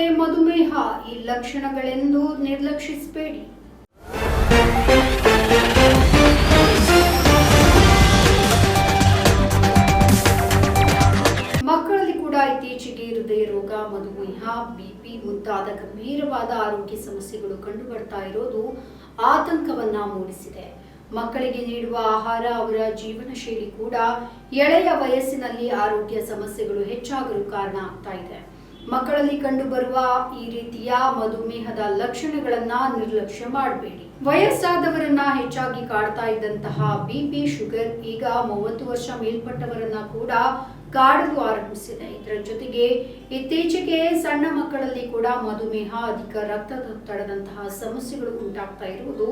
ಕಾಡುತ್ತಿದೆ ಮಧುಮೇಹ ಈ ಲಕ್ಷಣಗಳೆಂದು ನಿರ್ಲಕ್ಷಿಸಬೇಡಿ. ಮಕ್ಕಳಲ್ಲಿ ಕೂಡ ಇತ್ತೀಚೆಗೆ ಹೃದಯ ರೋಗ, ಮಧುಮೇಹ ಬಿಪಿ ಮುಂತಾದ ಗಂಭೀರವಾದ ಆರೋಗ್ಯ ಸಮಸ್ಯೆಗಳು ಕಂಡು ಬರ್ತಾ ಇರೋದು ಆತಂಕವನ್ನ ಮೂಡಿಸಿದೆ. ಮಕ್ಕಳಿಗೆ ನೀಡುವ ಆಹಾರ, ಅವರ ಜೀವನ ಶೈಲಿ ಕೂಡ ಎಳೆಯ ವಯಸ್ಸಿನಲ್ಲಿ ಆರೋಗ್ಯ ಸಮಸ್ಯೆಗಳು ಹೆಚ್ಚಾಗಲು ಕಾರಣ ಆಗ್ತಾ ಇದೆ. ಮಕ್ಕಳಲ್ಲಿ ಕಂಡುಬರುವ ಈ ರೀತಿಯ ಮಧುಮೇಹದ ಲಕ್ಷಣಗಳನ್ನ ನಿರ್ಲಕ್ಷ್ಯ ಮಾಡಬೇಡಿ. ವಯಸ್ಸಾದವರನ್ನ ಹೆಚ್ಚಾಗಿ ಕಾಡ್ತಾ ಇದ್ದಂತಹ ಬಿಪಿ ಶುಗರ್ ಈಗ ಮೂವತ್ತು ವರ್ಷ ಮೇಲ್ಪಟ್ಟವರನ್ನ ಕೂಡ ಕಾಡಲು ಆರಂಭಿಸಿದೆ. ಇದರ ಜೊತೆಗೆ ಇತ್ತೀಚೆಗೆ ಸಣ್ಣ ಮಕ್ಕಳಲ್ಲಿ ಕೂಡ ಮಧುಮೇಹ, ಅಧಿಕ ರಕ್ತದೊತ್ತಡದಂತಹ ಸಮಸ್ಯೆಗಳು ಉಂಟಾಗ್ತಾ ಇರುವುದು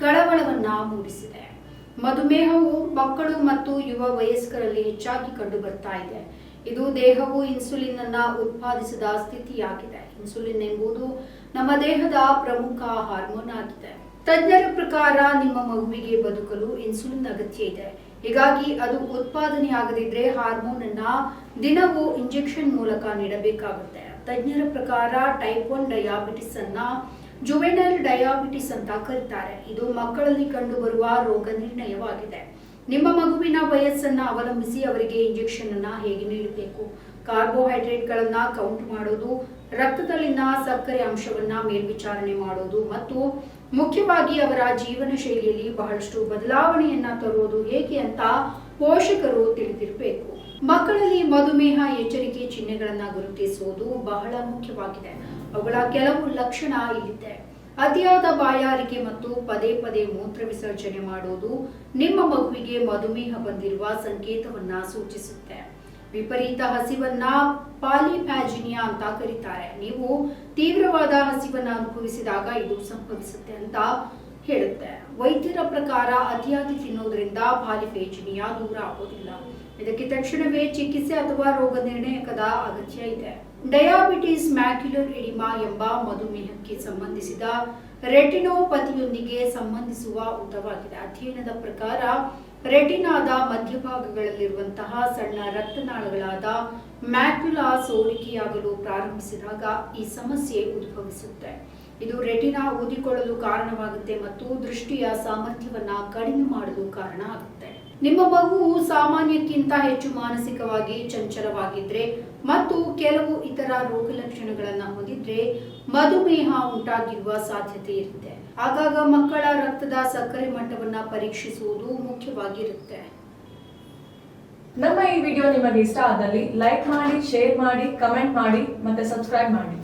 ಕಳವಳವನ್ನ ಮೂಡಿಸಿದೆ. ಮಧುಮೇಹವು ಮಕ್ಕಳು ಮತ್ತು ಯುವ ವಯಸ್ಕರಲ್ಲಿ ಹೆಚ್ಚಾಗಿ ಕಂಡು ಬರ್ತಾ ಇದೆ. ಇದು ದೇಹವು ಇನ್ಸುಲಿನ್ ಅನ್ನ ಉತ್ಪಾದಿಸದ ಸ್ಥಿತಿಯಾಗಿದೆ. ಇನ್ಸುಲಿನ್ ಎಂಬುದು ನಮ್ಮ ದೇಹದ ಪ್ರಮುಖ ಹಾರ್ಮೋನ್ ಆಗಿದೆ. ತಜ್ಞರ ಪ್ರಕಾರ ನಿಮ್ಮ ಮಗುವಿಗೆ ಬದುಕಲು ಇನ್ಸುಲಿನ್ ಅಗತ್ಯ ಇದೆ. ಹೀಗಾಗಿ ಅದು ಉತ್ಪಾದನೆ ಆಗದಿದ್ರೆ ಹಾರ್ಮೋನ್ ಅನ್ನ ದಿನವೂ ಇಂಜೆಕ್ಷನ್ ಮೂಲಕ ನೀಡಬೇಕಾಗುತ್ತೆ. ತಜ್ಞರ ಪ್ರಕಾರ ಟೈಪ್ ಒನ್ ಡಯಾಬಿಟಿಸ್ ಅನ್ನ ಜುವೆನಲ್ ಡಯಾಬಿಟಿಸ್ ಅಂತ ಕರೀತಾರೆ. ಇದು ಮಕ್ಕಳಲ್ಲಿ ಕಂಡುಬರುವ ರೋಗ ನಿರ್ಣಯವಾಗಿದೆ ನಿಮ್ಮ ಮಗುವಿನ ವಯಸ್ಸನ್ನ ಅವಲಂಬಿಸಿ ಅವರಿಗೆ ಇಂಜೆಕ್ಷನ್ ಅನ್ನ ಹೇಗೆ ನೀಡಬೇಕು? ಕಾರ್ಬೋಹೈಡ್ರೇಟ್ಗಳನ್ನ ಕೌಂಟ್ ಮಾಡೋದು, ರಕ್ತದಲ್ಲಿನ ಸಕ್ಕರೆ ಅಂಶವನ್ನ ಮೇಲ್ವಿಚಾರಣೆ ಮಾಡೋದು ಮತ್ತು ಮುಖ್ಯವಾಗಿ ಅವರ ಜೀವನ ಶೈಲಿಯಲ್ಲಿ ಬಹಳಷ್ಟು ಬದಲಾವಣೆಯನ್ನ ತರುವುದು ಹೇಗೆ ಅಂತ ಪೋಷಕರು ತಿಳಿದಿರಬೇಕು. ಮಕ್ಕಳಲ್ಲಿ ಮಧುಮೇಹ, ಎಚ್ಚರಿಕೆ ಚಿಹ್ನೆಗಳನ್ನ ಗುರುತಿಸುವುದು ಬಹಳ ಮುಖ್ಯವಾಗಿದೆ. ಅವುಗಳ ಕೆಲವು ಲಕ್ಷಣ ಇಲ್ಲಿದೆ. ಅತಿಯಾದ ಬಾಯಾರಿಕೆ ಮತ್ತು ಪದೇ ಪದೇ ಮೂತ್ರ ವಿಸರ್ಜನೆ ಮಾಡುವುದು ನಿಮ್ಮ ಮಗುವಿಗೆ ಮಧುಮೇಹ ಬಂದಿರುವ ಸಂಕೇತವನ್ನ ಸೂಚಿಸುತ್ತೆ. ವಿಪರೀತ ಹಸಿವನ್ನ ಪಾಲಿಪ್ಯಾಜಿನಿಯಾ ಅಂತ ಕರೀತಾರೆ. ನೀವು ತೀವ್ರವಾದ ಹಸಿವನ್ನ ಅನುಭವಿಸಿದಾಗ ಇದು ಸಂಭವಿಸುತ್ತೆ ಅಂತ ಹೇಳುತ್ತೆ. ವೈದ್ಯರ ಪ್ರಕಾರ ಅತಿಯಾಗಿ ತಿನ್ನೋದ್ರಿಂದ ಪಾಲಿಫೇಜಿನಿಯಾ ದೂರ ಆಗೋದಿಲ್ಲ. ಇದಕ್ಕೆ ತಕ್ಷಣವೇ ಚಿಕಿತ್ಸೆ ಅಥವಾ ರೋಗ ನಿರ್ಣಯಕದ ಅಗತ್ಯ ಇದೆ. ಡಯಾಬಿಟಿಸ್ ಮ್ಯಾಕ್ಯುಲರ್ ಎಡಿಮಾ ಎಂಬ ಮಧುಮೇಹಕ್ಕೆ ಸಂಬಂಧಿಸಿದ ರೆಟಿನೋಪತಿಯೊಂದಿಗೆ ಸಂಬಂಧಿಸುವ ಉದ್ದವಾಗಿದೆ. ಅಧ್ಯಯನದ ಪ್ರಕಾರ, ರೆಟಿನಾದ ಮಧ್ಯಭಾಗಗಳಲ್ಲಿರುವಂತಹ ಸಣ್ಣ ರಕ್ತನಾಳಗಳಾದ ಮ್ಯಾಕ್ಯುಲಾ ಸೋರಿಕೆಯಾಗಲು ಪ್ರಾರಂಭಿಸಿದಾಗ ಈ ಸಮಸ್ಯೆ ಉದ್ಭವಿಸುತ್ತೆ. ಇದು ರೆಟಿನಾ ಊದಿಕೊಳ್ಳಲು ಕಾರಣವಾಗುತ್ತೆ ಮತ್ತು ದೃಷ್ಟಿಯ ಸಾಮರ್ಥ್ಯವನ್ನ ಕಡಿಮೆ ಮಾಡಲು ಕಾರಣ ಆಗುತ್ತೆ. ನಿಮ್ಮ ಮಗುವು ಸಾಮಾನ್ಯಕ್ಕಿಂತ ಹೆಚ್ಚು ಮಾನಸಿಕವಾಗಿ ಚಂಚಲವಾಗಿದ್ರೆ ಮತ್ತು ಕೆಲವು ಇತರ ರೋಗ ಲಕ್ಷಣಗಳನ್ನ ಹೊಂದಿದ್ರೆ ಮಧುಮೇಹ ಉಂಟಾಗಿರುವ ಸಾಧ್ಯತೆ ಇರುತ್ತೆ. ಆಗಾಗ ಮಕ್ಕಳ ರಕ್ತದ ಸಕ್ಕರೆ ಮಟ್ಟವನ್ನ ಪರೀಕ್ಷಿಸುವುದು ಮುಖ್ಯವಾಗಿರುತ್ತೆ. ನಮ್ಮ ಈ ವಿಡಿಯೋ ನಿಮಗೆ ಇಷ್ಟ ಆದಲ್ಲಿ ಲೈಕ್ ಮಾಡಿ, ಶೇರ್ ಮಾಡಿ, ಕಮೆಂಟ್ ಮಾಡಿ ಮತ್ತೆ ಸಬ್ಸ್ಕ್ರೈಬ್ ಮಾಡಿ.